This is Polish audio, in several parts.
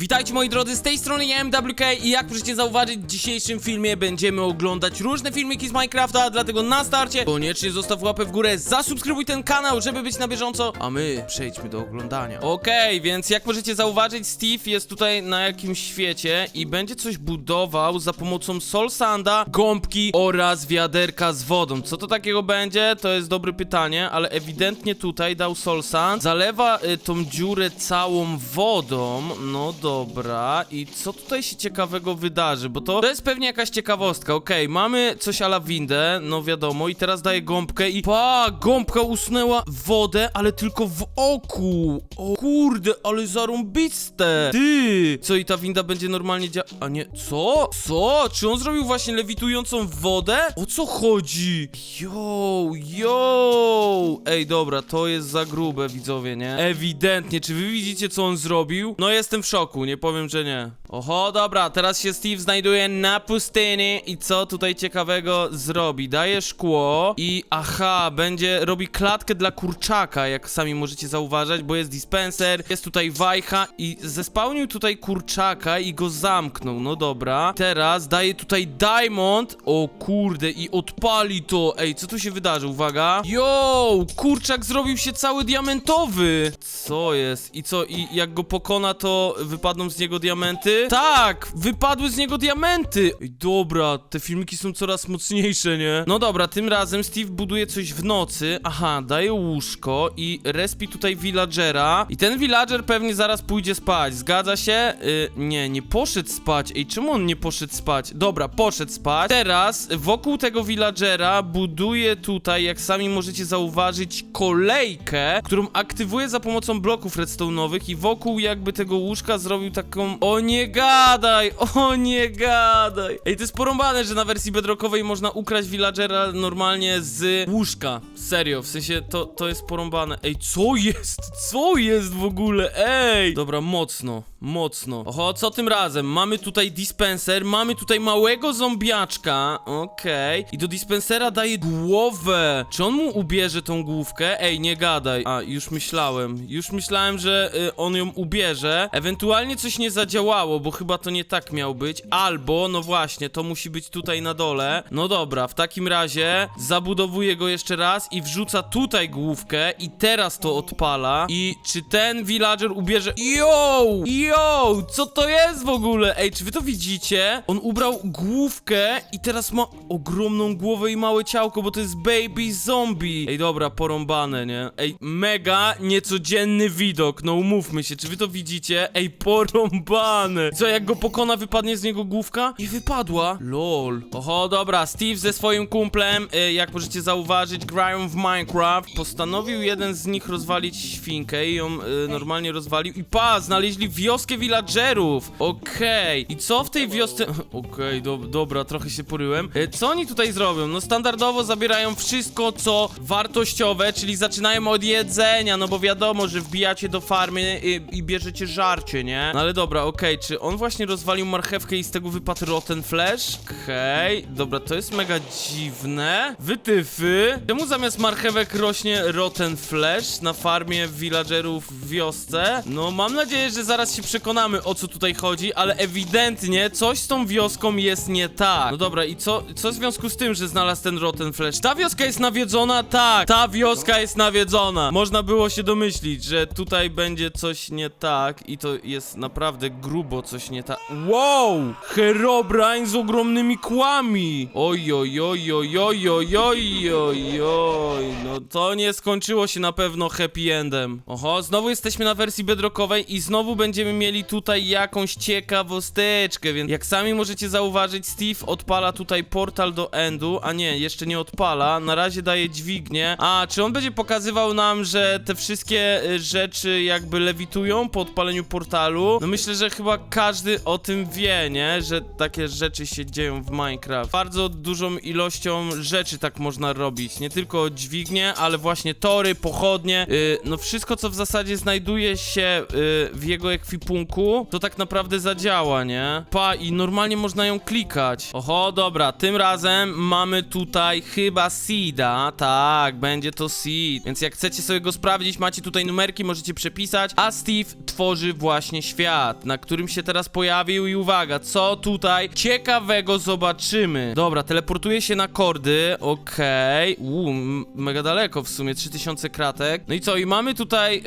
Witajcie moi drodzy, z tej strony ja MWK i jak możecie zauważyć w dzisiejszym filmie będziemy oglądać różne filmiki z Minecrafta, dlatego na starcie koniecznie zostaw łapę w górę, zasubskrybuj ten kanał, żeby być na bieżąco, a my przejdźmy do oglądania. Okej, więc jak możecie zauważyć, Steve jest tutaj na jakimś świecie i będzie coś budował za pomocą Soul Sanda, gąbki oraz wiaderka z wodą. Co to takiego będzie? To jest dobre pytanie, ale ewidentnie tutaj dał Soul Sand, zalewa y, tą dziurę całą wodą, no dobra, i co tutaj się ciekawego wydarzy, bo to, to jest pewnie jakaś ciekawostka, okej, mamy coś ala windę, no wiadomo, i teraz daje gąbkę i pa, gąbka usunęła wodę, ale tylko w oku, o kurde, ale zarąbiste, ty, co i ta winda będzie normalnie dzia... a nie, co? Co? Czy on zrobił właśnie lewitującą wodę? O co chodzi? Yo, yo, ej, dobra, to jest za grube, widzowie, nie? Ewidentnie, czy wy widzicie, co on zrobił? No jestem w szoku, nie powiem, że nie. Oho, dobra, teraz się Steve znajduje na pustyni i co tutaj ciekawego zrobi? Daje szkło i aha, będzie, robi klatkę dla kurczaka, jak sami możecie zauważyć, bo jest dispenser, jest tutaj wajcha i zespałnił tutaj kurczaka i go zamknął, no dobra. Teraz daje tutaj diamond, o kurde, i odpali to, ej, co tu się wydarzy, uwaga. Yo, kurczak zrobił się cały diamentowy. Co jest? I co, i jak go pokona, to wypadną z niego diamenty? Tak, wypadły z niego diamenty. Ej, dobra, te filmiki są coraz mocniejsze, nie? No dobra, tym razem Steve buduje coś w nocy. Aha, daje łóżko i respi tutaj villagera. I ten villager pewnie zaraz pójdzie spać. Zgadza się? Y, nie, nie poszedł spać. Ej, czemu on nie poszedł spać? Dobra, poszedł spać. Teraz wokół tego villagera buduje tutaj, jak sami możecie zauważyć, kolejkę, którą aktywuje za pomocą bloków redstone'owych i wokół jakby tego łóżka zrobił taką... O nie gadaj! O nie gadaj! Ej, to jest porąbane, że na wersji bedrockowej można ukraść villagera normalnie z łóżka. Serio, w sensie to, to jest porąbane. Ej, co jest? Co jest w ogóle? Ej! Dobra, mocno, mocno. Oho, co tym razem? Mamy tutaj dispenser, mamy tutaj małego zombiaczka. Okej. I do dispensera daje głowę. Czy on mu ubierze tą główkę? Ej, nie gadaj. A, już myślałem. Już myślałem, że y, on ją ubierze. Ewentualnie coś nie zadziałało, bo chyba to nie tak miał być. Albo, no właśnie, to musi być tutaj na dole. No dobra, w takim razie zabudowuję go jeszcze raz i wrzuca tutaj główkę i teraz to odpala. I czy ten villager ubierze... Yo! Yo! Co to jest w ogóle? Ej, czy wy to widzicie? On ubrał główkę i teraz ma ogromną głowę i małe ciałko, bo to jest baby zombie. Ej, dobra, porąbane, nie? Ej, mega niecodzienny widok, no umówmy się, czy wy to widzicie? Ej, porąbane. Co, jak go pokona, wypadnie z niego główka? I wypadła. Lol. Oho, dobra, Steve ze swoim kumplem, y, jak możecie zauważyć, grają w Minecraft. Postanowił jeden z nich rozwalić świnkę i ją y, normalnie rozwalił. I pa, znaleźli wioskę villagerów. Okej. I co w tej wiosce... Okej, do, dobra, trochę się poryłem. Y, co oni tutaj zrobią? No standardowo zabierają wszystko, co wartościowe, czyli zaczynają od jedzenia, no bo wiadomo, że wbijacie do farmy i, i bierzecie żarcie, nie? No ale dobra, okej, czy on właśnie rozwalił marchewkę i z tego wypadł rotten flash? Okej, dobra, to jest mega dziwne. Wytyfy. Czemu zamiast marchewek rośnie rotten flash na farmie villagerów w wiosce? No mam nadzieję, że zaraz się przekonamy o co tutaj chodzi, ale ewidentnie coś z tą wioską jest nie tak. No dobra, i co, co w związku z tym, że znalazł ten rotten flash? Ta wioska jest nawiedzona? Tak, ta wioska jest nawiedzona. Można było się domyślić, że tutaj będzie coś nie tak i to jest naprawdę grubo coś nie tak. Wow! Herobrine z ogromnymi kłami! Oj, oj, oj, oj, oj, oj, oj, oj, oj. No to nie skończyło się na pewno happy endem. Oho, znowu jesteśmy na wersji bedrockowej i znowu będziemy mieli tutaj jakąś ciekawosteczkę, więc jak sami możecie zauważyć, Steve odpala tutaj portal do endu, a nie, jeszcze nie odpala, na razie daje dźwignię. A, czy on będzie pokazywał nam, że te wszystkie y, rzeczy jakby lewitują po odpaleniu portalu? No myślę, że chyba każdy o tym wie, nie? Że takie rzeczy się dzieją w Minecraft. Bardzo dużą ilością rzeczy tak można robić, nie tylko dźwignie, ale właśnie tory, pochodnie, y, no wszystko co w zasadzie znajduje się y, w jego ekwipunku, to tak naprawdę zadziała, nie? Pa, i normalnie można ją klikać. Oho, dobra, tym razem mamy tutaj chyba seeda, tak, będzie to seed, więc jak chcecie sobie go sprawdzić, macie tutaj numerki, możecie przepisać, a Steve tworzy właśnie świat, na którym się teraz pojawił i uwaga, co tutaj ciekawego zobaczymy. Dobra, teleportuję się na kordy, okej, m- mega daleko w sumie, 3000 kratek. No i co, i mamy tutaj e,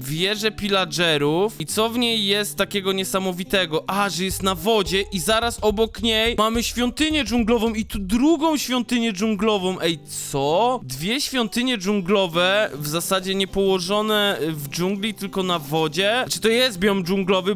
wieżę pillagerów i co w niej jest takiego niesamowitego? A, że jest na wodzie i zaraz obok niej mamy świątynię dżunglową i tu drugą świątynię dżunglową. Ej, co? Dwie świątynie dżunglowe, w zasadzie nie położone w dżungli, tylko na wodzie? Czy to jest biom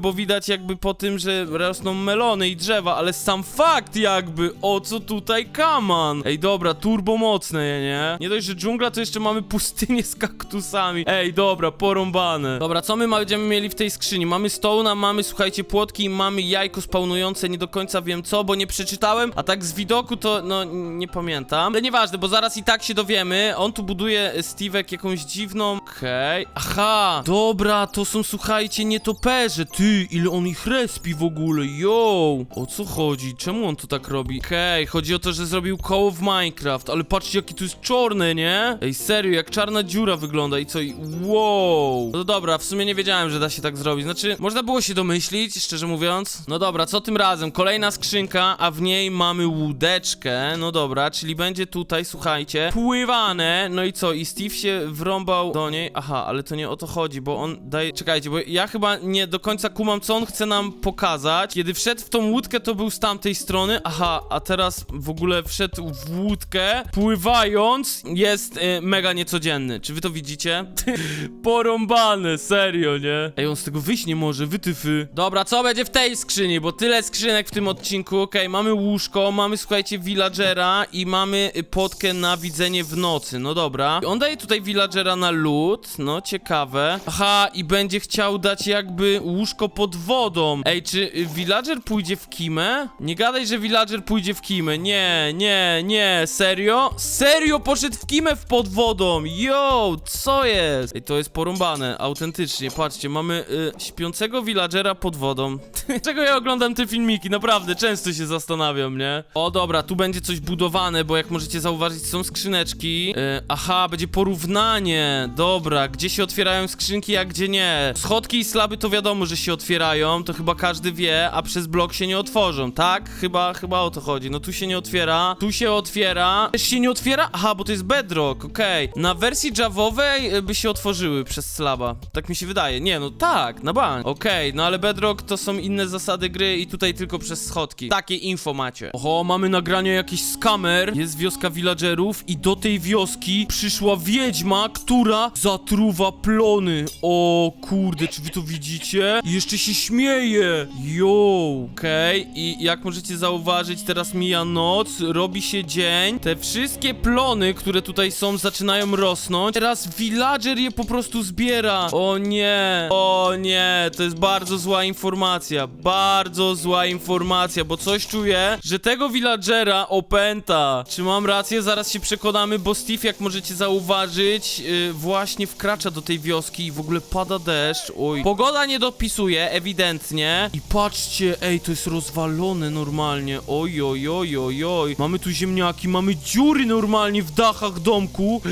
bo widać jakby po tym, że rosną melony i drzewa, ale sam fakt jakby, o co tutaj kaman? Ej, dobra, turbo mocne, nie? Nie dość, że dżungla, to jeszcze mamy pustynię z kaktusami. Ej, dobra, porąbane. Dobra, co my będziemy mieli w tej skrzyni? Mamy stołna, mamy, słuchajcie, płotki i mamy jajko spawnujące, nie do końca wiem co, bo nie przeczytałem, a tak z widoku to, no, nie pamiętam. Ale nieważne, bo zaraz i tak się dowiemy. On tu buduje e, Steve'ek jakąś dziwną... Okej. Aha, dobra, to są, słuchajcie, nietoperze. Ty, ile on ich respi w ogóle, yo! O co chodzi? Czemu on to tak robi? Okej, chodzi o to, że zrobił koło w Minecraft, ale patrzcie, jaki to jest czarny, nie? Ej, serio, jak czarna dziura wygląda i co? I wow! No dobra, w sumie nie wiedziałem, że da się tak zrobić. Znaczy, można było się domyślić, szczerze mówiąc. No dobra, co tym razem? Kolejna skrzynka, a w niej mamy łódeczkę. No dobra, czyli będzie tutaj, słuchajcie, pływane. No i co? I Steve się wrąbał do niej. Aha, ale to nie o to chodzi, bo on daje... Czekajcie, bo ja chyba nie do końca kumam, co on chce nam pokazać. Kiedy wszedł w tą łódkę, to był z tamtej strony. Aha, a teraz w ogóle wszedł w łódkę, pływając, jest y, mega niecodzienny. Czy wy to widzicie? Porąbane, serio, nie? Ej, on z tego wyjść nie może, wytyfy. Dobra, co będzie w tej skrzyni? Bo tyle skrzynek w tym odcinku. Okej, mamy łóżko, mamy, słuchajcie, villagera i mamy y, potkę na widzenie w nocy. No dobra. On daje tutaj villagera na lód. No, ciekawe. Aha, i będzie chciał dać jakby łóżko pod wodą. Ej, czy villager pójdzie w kimę? Nie gadaj, że villager pójdzie w kimę. Nie, nie, nie. Serio? Serio poszedł w kimę w pod wodą. Yo, co jest? Ej, to jest porąbane, autentycznie. Patrzcie, mamy y, śpiącego villagera pod wodą. Czego ja oglądam te filmiki? Naprawdę, często się zastanawiam, nie? O, dobra, tu będzie coś budowane, bo jak możecie zauważyć, są skrzyneczki. Y, aha, będzie porównanie. Dobra, gdzie się otwierają skrzynki, a gdzie nie. Schodki i slaby to wiadomo, że się otwierają, to chyba każdy wie, a przez blok się nie otworzą, tak? Chyba, chyba o to chodzi. No tu się nie otwiera, tu się otwiera. Też się nie otwiera? Aha, bo to jest bedrock, okej. Na wersji javowej y, by się otworzyły przez slaba. Tak mi się wydaje. Nie, no tak, na bank. Okej, no ale bedrock to są inne zasady gry i tutaj tylko przez schodki. Takie info macie. Oho, mamy nagranie jakiś skamer. Jest wioska villagerów i do tej wioski przyszła wiedźma, która zatruwa plony. O kurde, czy wy to widzicie? I jeszcze się śmieje. Yo, okej. I jak możecie zauważyć, teraz mija noc, robi się dzień. Te wszystkie plony, które tutaj są, zaczynają rosnąć. Teraz villager je po prostu zbiera. O nie, o nie, to jest bardzo zła informacja. Bardzo zła informacja, bo coś czuję, że tego villagera opęta. Czy mam rację? Zaraz się przekonamy, bo Steve, jak możecie zauważyć, yy, właśnie wkracza do tej wioski i w ogóle pada deszcz. Oj, pogoda nie dopisuje, ewidentnie. I patrzcie, ej, to jest rozwalone normalnie. Oj, oj, oj, oj, oj. Mamy tu ziemniaki, mamy dziury normalnie w dachach domku.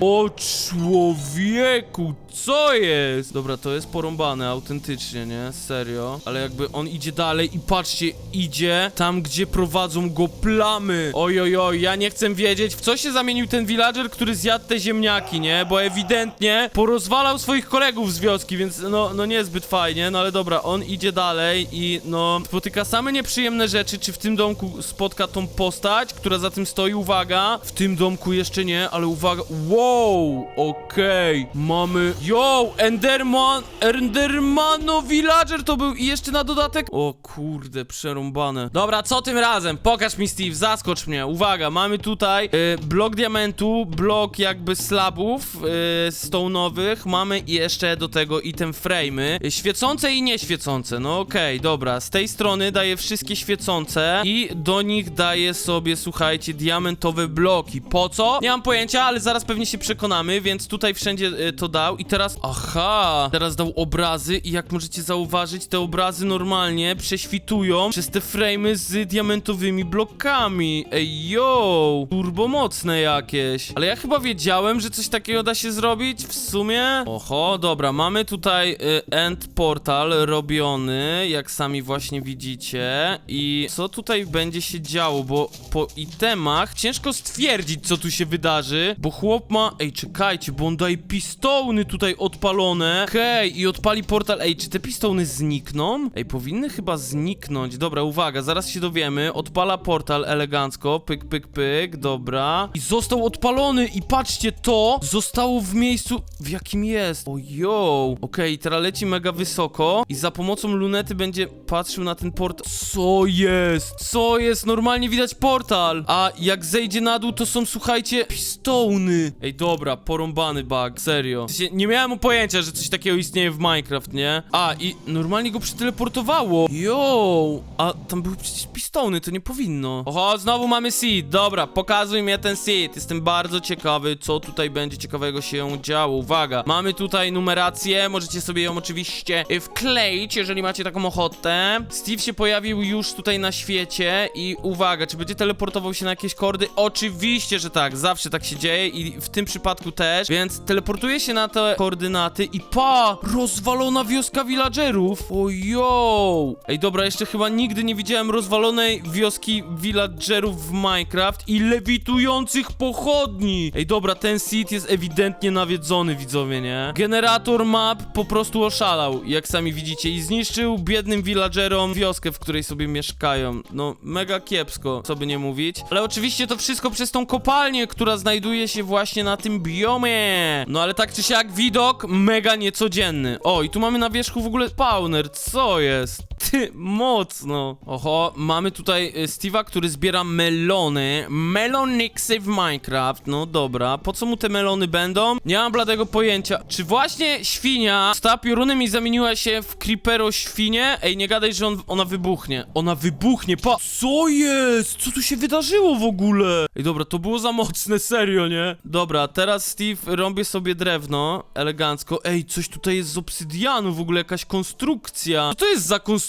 O człowieku, co jest? Dobra, to jest porąbane, autentycznie, nie? Serio. Ale jakby on idzie dalej i patrzcie, idzie tam, gdzie prowadzą go plamy. Oj, oj, oj, ja nie chcę wiedzieć, w co się zamienił ten villager, który zjadł te ziemniaki, nie? Bo ewidentnie porozwalał swoich kolegów z wioski, więc no, no niezbyt fajnie, no ale dobra, on idzie dalej i no spotyka same nieprzyjemne rzeczy. Czy w tym domku spotka tą postać, która za tym stoi? Uwaga, w tym domku jeszcze nie, ale uwaga, wow, okej, mamy, yo, Enderman, Endermano Villager to był i jeszcze na dodatek, o kurde, przerąbane. Dobra, co tym razem? Pokaż mi Steve, zaskocz mnie, uwaga, mamy tutaj y, blok diamentu, blok jakby slabów y, stone'owych, mamy jeszcze do tego item frame'y, świecące i nieświecące, no okej, dobra, z tej strony daję wszystkie świecące i do nich daję sobie, słuchajcie, diamentowe bloki, po co? Nie mam pojęcia, ale zaraz pewnie się przekonamy, więc tutaj wszędzie y, to dał. I teraz, aha, teraz dał obrazy i jak możecie zauważyć, te obrazy normalnie prześwitują przez te frame'y z diamentowymi blokami, ej yo, turbo mocne jakieś, ale ja chyba wiedziałem, że coś takiego da się zrobić, w sumie, oho, dobra, mamy tutaj y, end Portal robiony, jak sami właśnie widzicie. I co tutaj będzie się działo, bo po itemach ciężko stwierdzić, co tu się wydarzy, bo chłop ma... Ej, czekajcie, bo on daje pistony tutaj odpalone. Okej, i odpali portal. Ej, czy te pistony znikną? Ej, powinny chyba zniknąć. Dobra, uwaga, zaraz się dowiemy. Odpala portal elegancko, pyk, pyk, pyk, dobra. I został odpalony i patrzcie, to zostało w miejscu, w jakim jest. Ojo. Okej, teraz leci mega wysoko i za pomocą lunety będzie patrzył na ten portal. Co jest? Co jest? Normalnie widać portal. A jak zejdzie na dół, to są, słuchajcie, pistony. Ej, dobra, porąbany bug, serio. W sensie, nie miałem pojęcia, że coś takiego istnieje w Minecraft, nie? A, i normalnie go przeteleportowało. Yo, a tam były przecież pistony, to nie powinno. Oho, znowu mamy seed. Dobra, pokazuj mi ten seed. Jestem bardzo ciekawy, co tutaj będzie ciekawego się działo. Uwaga, mamy tutaj numerację, możecie sobie ją oczywiście y, wkleić, jeżeli macie taką ochotę. Steve się pojawił już tutaj na świecie i uwaga, czy będzie teleportował się na jakieś kordy? Oczywiście, że tak, zawsze tak się dzieje i w tym przypadku też, więc teleportuje się na te koordynaty i pa! Rozwalona wioska villagerów! Ojo! Ej, dobra, jeszcze chyba nigdy nie widziałem rozwalonej wioski villagerów w Minecraft i lewitujących pochodni! Ej, dobra, ten seed jest ewidentnie nawiedzony, widzowie, nie? Generator map po prostu oszalał, jak sami widzicie, i zniszczył biednym villagerom wioskę, w której sobie mieszkają. No, mega kiepsko, co by nie mówić. Ale oczywiście to wszystko przez tą kopalnię, która znajduje się właśnie na tym biomie. No, ale tak czy siak widok mega niecodzienny. O, i tu mamy na wierzchu w ogóle spawner, co jest? Ty, mocno. Oho, mamy tutaj y, Steve'a, który zbiera melony. Melonyxy w Minecraft. No dobra, po co mu te melony będą? Nie mam bladego pojęcia. Czy właśnie świnia stała piorunem i zamieniła się w creepero świnię? Ej, nie gadaj, że on, ona wybuchnie. Ona wybuchnie, pa... Co jest? Co tu się wydarzyło w ogóle? Ej, dobra, to było za mocne, serio, nie? Dobra, teraz Steve rąbie sobie drewno, elegancko. Ej, coś tutaj jest z obsydianu, w ogóle jakaś konstrukcja. Co to jest za konstrukcja?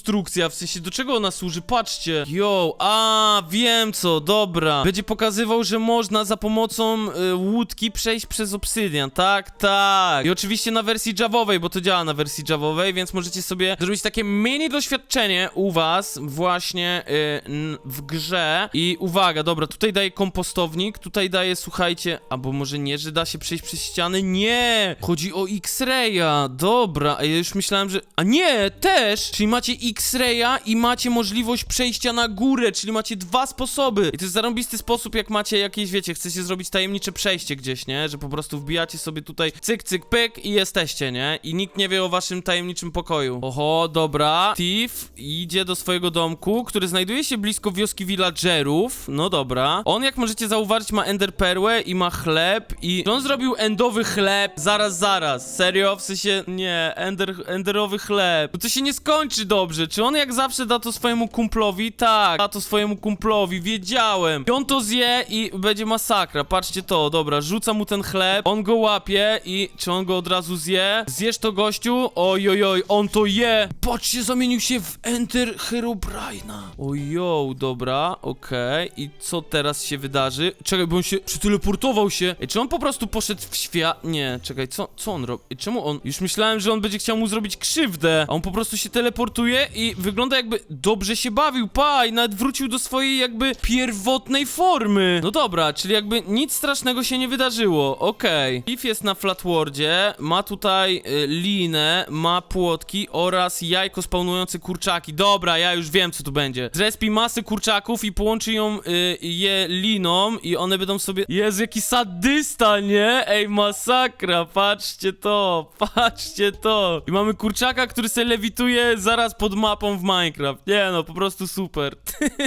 W sensie, do czego ona służy? Patrzcie. Yo, a, wiem co, dobra. Będzie pokazywał, że można za pomocą y, łódki przejść przez obsydian, tak? Tak. I oczywiście na wersji javowej, bo to działa na wersji javowej, więc możecie sobie zrobić takie mini doświadczenie u was właśnie y, w grze. I uwaga, dobra, tutaj daje kompostownik, tutaj daje, słuchajcie, albo może nie, że da się przejść przez ściany? Nie! Chodzi o X-Raya, dobra, a ja już myślałem, że... A nie, też! Czyli macie X-Raya i macie możliwość przejścia na górę, czyli macie dwa sposoby. I to jest zarąbisty sposób, jak macie jakieś, wiecie, chcecie zrobić tajemnicze przejście gdzieś, nie? Że po prostu wbijacie sobie tutaj cyk, cyk, pyk i jesteście, nie? I nikt nie wie o waszym tajemniczym pokoju. Oho, dobra. Steve idzie do swojego domku, który znajduje się blisko wioski villagerów. No dobra. On, jak możecie zauważyć, ma ender perłę i ma chleb i... On zrobił endowy chleb? Zaraz, zaraz. Serio? W sensie, nie, ender, enderowy chleb. No to się nie skończy dobrze. Czy on jak zawsze da to swojemu kumplowi? Tak, da to swojemu kumplowi, wiedziałem. I on to zje i będzie masakra. Patrzcie to, dobra, rzuca mu ten chleb, on go łapie i czy on go od razu zje? Zjesz to gościu? Oj, oj, oj, on to je. Patrzcie, zamienił się w Enter Herobrine'a. Ojo, dobra, okej. I co teraz się wydarzy? Czekaj, bo on się przeteleportował się. Ej, czy on po prostu poszedł w świat? Nie, czekaj, co, co on robi? Ej, Czemu on? Już myślałem, że on będzie chciał mu zrobić krzywdę, a on po prostu się teleportuje i wygląda jakby dobrze się bawił, pa, i nawet wrócił do swojej jakby pierwotnej formy. No dobra, czyli jakby nic strasznego się nie wydarzyło, okej. Steve jest na Flatwordzie, ma tutaj y, linę, ma płotki oraz jajko spawnujące kurczaki. Dobra, ja już wiem co tu będzie. Zrespi masę kurczaków i połączy ją y, je liną i one będą sobie... Jezu, jaki sadysta, nie? Ej, masakra, patrzcie to, patrzcie to. I mamy kurczaka, który se lewituje zaraz pod mapą w Minecraft. Nie no, po prostu super.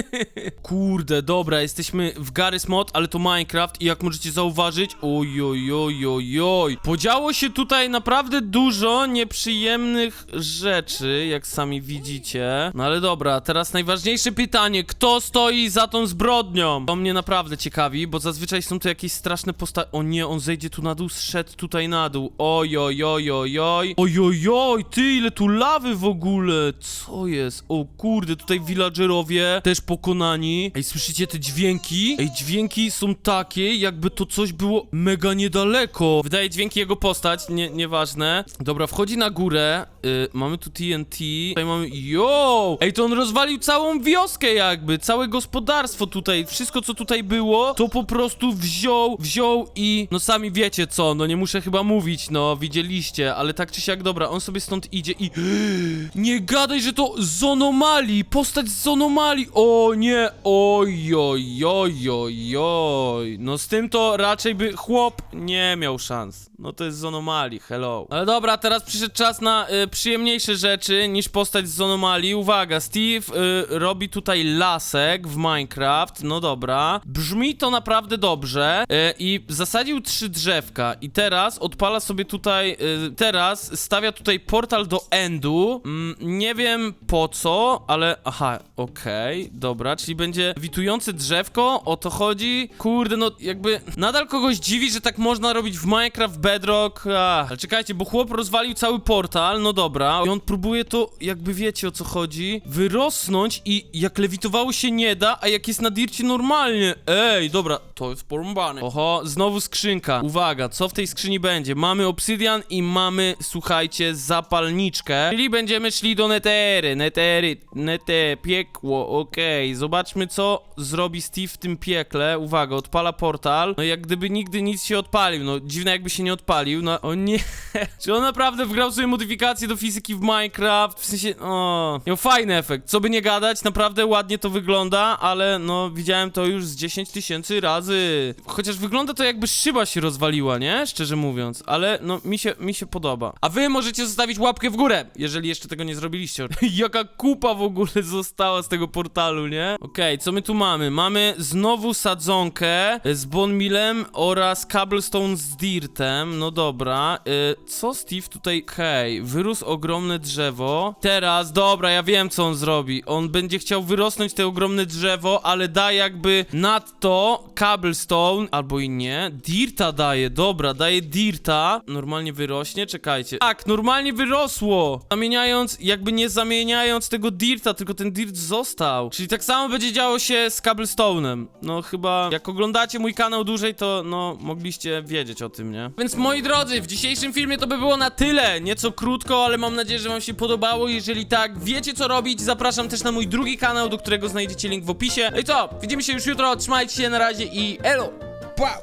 Kurde, dobra, jesteśmy w Garry's Mod, ale to Minecraft i jak możecie zauważyć, oj, oj, oj, oj, oj. Podziało się tutaj naprawdę dużo nieprzyjemnych rzeczy, jak sami widzicie. No ale dobra, teraz najważniejsze pytanie, kto stoi za tą zbrodnią? To mnie naprawdę ciekawi, bo zazwyczaj są to jakieś straszne postacie. O nie, on zejdzie tu na dół, zszedł tutaj na dół. Oj, oj, oj, oj, oj. Oj, oj, oj, ty, ile tu lawy w ogóle, Co jest? O kurde, tutaj villagerowie też pokonani. Ej, słyszycie te dźwięki? Ej, dźwięki są takie, jakby to coś było mega niedaleko. Wydaje dźwięki jego postać, nie, nieważne. Dobra, wchodzi na górę. Y, mamy tu TNT. Tutaj mamy... Yo! Ej, to on rozwalił całą wioskę jakby, całe gospodarstwo tutaj. Wszystko, co tutaj było, to po prostu wziął, wziął i... No sami wiecie co, no nie muszę chyba mówić, no widzieliście, ale tak czy siak, dobra, on sobie stąd idzie i... Nie gadaj, że to Zonomali! Postać z Zonomali! O nie! Oj, oj, oj, oj, oj. No z tym to raczej by chłop nie miał szans. No to jest Zonomali, hello. Ale dobra, teraz przyszedł czas na y, przyjemniejsze rzeczy niż postać z Zonomali. Uwaga, Steve y, robi tutaj lasek w Minecraft. No dobra. Brzmi to naprawdę dobrze. Y, I zasadził trzy drzewka. I teraz odpala sobie tutaj. Y, teraz stawia tutaj portal do Endu. Mm, nie wiem po co, ale. Aha, okej, dobra, czyli będzie witujące drzewko. O to chodzi. Kurde, no jakby. Nadal kogoś dziwi, że tak można robić w Minecraft Bedrock. Ach, ale czekajcie, bo chłop rozwalił cały portal. No dobra. I on próbuje to, jakby wiecie o co chodzi, wyrosnąć i jak lewitowało się nie da, a jak jest na dircie normalnie. Ej, dobra, to jest porąbane. Oho, znowu skrzynka. Uwaga, co w tej skrzyni będzie? Mamy obsydian i mamy, słuchajcie, zapalniczkę. Czyli będziemy szli do netery. Netery, nete, piekło, okej. Zobaczmy, co zrobi Steve w tym piekle. Uwaga, odpala portal. No jak gdyby nigdy nic się odpalił. No dziwne jakby się nie odpalił. No o nie. Czy on naprawdę wgrał sobie modyfikacje do fizyki w Minecraft? W sensie, o, miał fajny efekt. Co by nie gadać, naprawdę ładnie to wygląda, ale no widziałem to już z 10 tysięcy razy. Chociaż wygląda to jakby szyba się rozwaliła, nie? Szczerze mówiąc, ale no mi się, mi się podoba. A wy możecie zostawić łapkę w górę, jeżeli jeszcze tego nie zrobiliście. Jaka kupa w ogóle została z tego portalu, nie? Okej, co my tu mamy? Mamy znowu sadzonkę z bonmilem oraz cobblestone z dirtem. No dobra. Y, co Steve tutaj... Hej, wyrósł ogromne drzewo. Teraz, dobra, ja wiem co on zrobi. On będzie chciał wyrosnąć te ogromne drzewo, ale da jakby nadto cobblestone, albo i nie. Dirta daje, dobra, daje dirta. Normalnie wyrośnie, czekajcie. Tak, normalnie wyrosło. Zamieniając, jakby nie zamieniając tego dirta, tylko ten dirt został. Czyli tak samo będzie działo się z cobblestone'em. No chyba, jak oglądacie mój kanał dłużej, to no mogliście wiedzieć o tym, nie? Więc moi drodzy, w dzisiejszym filmie to by było na tyle. Nieco krótko, ale mam nadzieję, że wam się podobało. Jeżeli tak, wiecie co robić. Zapraszam też na mój drugi kanał, do którego znajdziecie link w opisie. No i co? Widzimy się już jutro, trzymajcie się, na razie i elo! Wow!